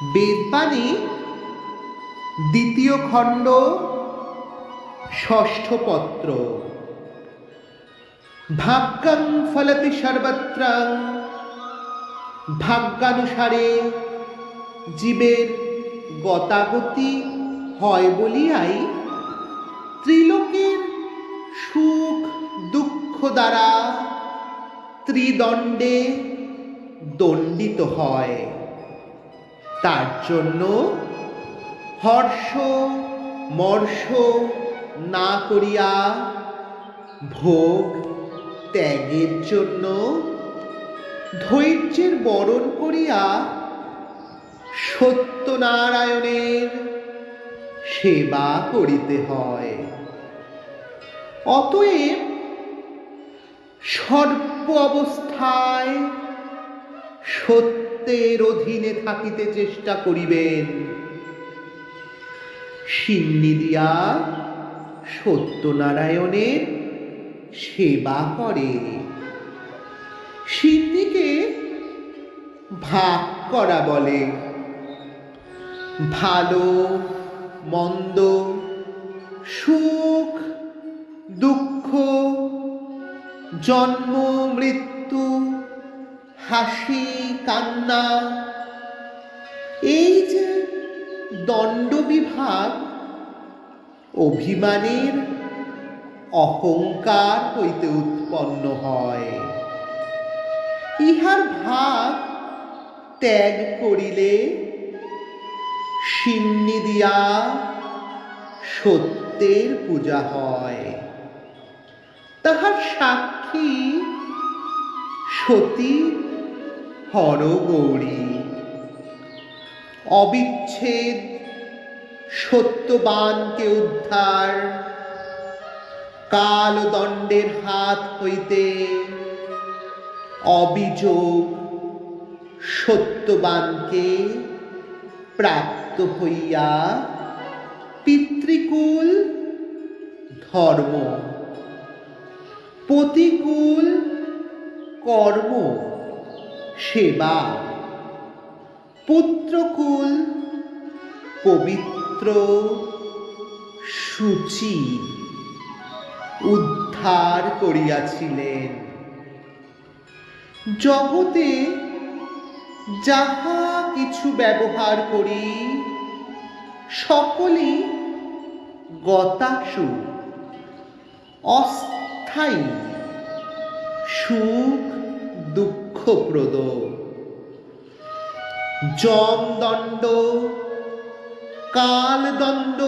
বেদবাণী দ্বিতীয় খণ্ড, ষষ্ঠ পত্র। ভাগ্যাং ফলতি সর্বত্রাং, ভাগ্যানুসারে জীবের গতাগতি হয় বলিয়াই ত্রিলোকের সুখ দুঃখ দ্বারা ত্রিদণ্ডে দণ্ডিত হয়। তার জন্য হর্ষ, মর্ষ না করিয়া ভোগ ত্যাগের জন্য ধৈর্যের বরণ করিয়া সত্যনারায়ণের সেবা করিতে হয়। অতএব সর্ব অবস্থায় সত্যের অধীনে থাকিতে চেষ্টা করিবেন। সিন্নি দিয়া সত্যনারায়ণের সেবা করে। সিন্নিকে ভাগ করা বলে। ভালো, মন্দ, সুখ, দুঃখ, জন্ম, মৃত্যু হাসি, কান্না। এই যে দণ্ডবিভাগ, অভিমানের অহংকার হইতে উৎপন্ন হয়। ইহার ভাগ ত্যাগ করিলে সিন্নি দিয়া সত্যের পূজা হয়। তাহার সাক্ষী সতী হরগৌরী অবিচ্ছেদ সত্যবানকে উদ্ধার, কালদণ্ডের হাত হইতে অবিযোগ সত্যবানকে প্রাপ্ত হইয়া পিতৃকুল ধর্ম, প্রতিকূল কর্ম সেবা পুত্রকুল পবিত্র সূচি উদ্ধার করিয়াছিলেন। জগতে যাহা কিছু ব্যবহার করি, সকলই গতাসু, অস্থায়ী সুখ দুঃখপ্রদ যমদণ্ড কালদণ্ড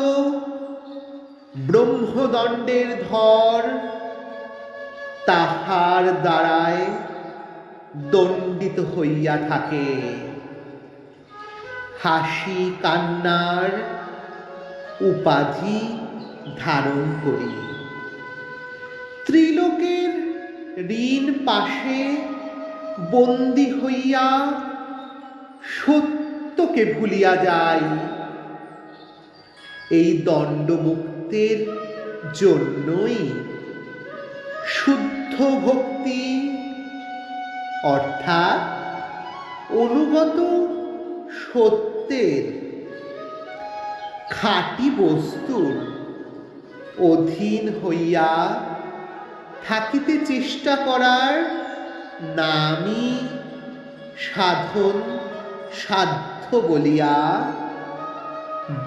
ব্রহ্মদণ্ডের ধর, তাহার দ্বারায় দণ্ডিত হইয়া থাকে। হাসি কান্নার উপাধি ধারণ করি। ত্রিলোকের ঋণ পাশে বন্দি হইয়া সত্যকে ভুলিয়া যায় এই দণ্ডমুক্তের জন্যই শুদ্ধ ভক্তি, অর্থাৎ অনুগত সত্যের খাঁটি বস্তুর অধীন হইয়া থাকিতে চেষ্টা করার নামই সাধন সাধ্য বলিয়া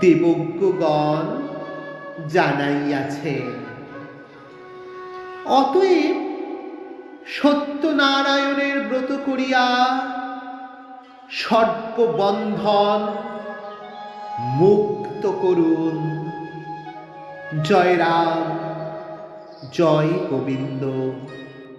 দেবজ্ঞগণ জানাইয়াছে অতএব সত্যনারায়ণের ব্রত করিয়া সর্ববন্ধন মুক্ত করুন। জয় রাম, জয় গোবিন্দ।